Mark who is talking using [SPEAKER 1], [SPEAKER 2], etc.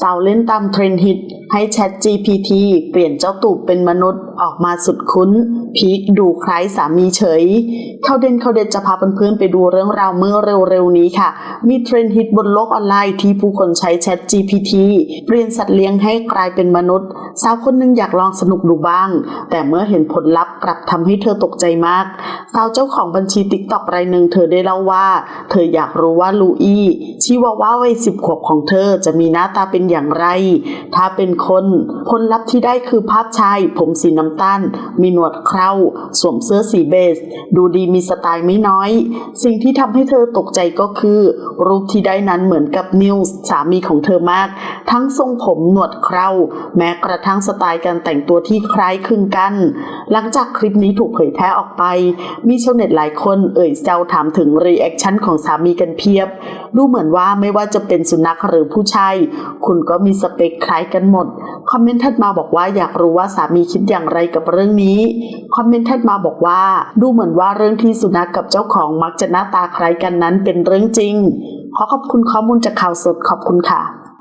[SPEAKER 1] สาวเล่นตามเทรนด์ฮิตให้ Chat GPT เปลี่ยนเจ้าตูบเป็นมนุษย์ออกมาสุดคุ้น พีคดูคล้ายสามีเฉย เข้าเด่นเข้าเด่นจะพาเพื่อนๆไปดูเรื่องราวเมื่อเร็วๆนี้ค่ะ มีเทรนด์ฮิตบนโลกออนไลน์ที่ผู้คนใช้ Chat GPT เปลี่ยนสัตว์เลี้ยงให้กลายเป็นมนุษย์ สาวคนหนึงอยากลองสนุกดูบ้าง แต่เมื่อเห็นผลลัพธ์กลับทำให้เธอตกใจมาก สาวเจ้าของบัญชีติ๊กต็อกรายหนึ่งเธอได้เล่าว่า เธออยากรู้ว่าลูอี้ชิวาว่าวัยสิบขวบของเธอจะมีหน้าตาเป็นอย่างไร ถ้าเป็นคนผลลัพธ์ที่ได้คือภาพชาย ผมสีน้ำตาล มีหนวดเคราสวมเสื้อสีเบจดูดีมีสไตล์ไม่น้อย สิ่งที่ทำให้เธอตกใจก็คือ รูปที่ได้นั้นเหมือนกับนิวส์สามีของเธอมาก ทั้งทรงผมหนวดเคราแม้กระทั่งสไตล์การแต่งตัวที่คล้ายคลึงกัน หลังจากคลิปนี้ถูกเผยแพร่ออกไป มีชาวเน็ตหลายคนเอ่ยแซวถามถึงรีแอคชั่นของสามีกันเพียบ ดูเหมือนว่าไม่ว่าจะเป็นสุนัขหรือผู้ชายคุณก็มีสเปคคล้ายกันหมด คอมเมนต์ถัดมาบอกว่าอยากรู้ว่าสามีคิดอย่างไรกับเรื่องนี้ คอมเมนต์ถัดมาบอกว่าดูเหมือนว่าเรื่องที่สุนัขกับเจ้าของมักจะหน้าตาคล้ายกันนั้นเป็นเรื่องจริง ขอขอบคุณข้อมูลจากข่าวสดขอบคุณค่ะ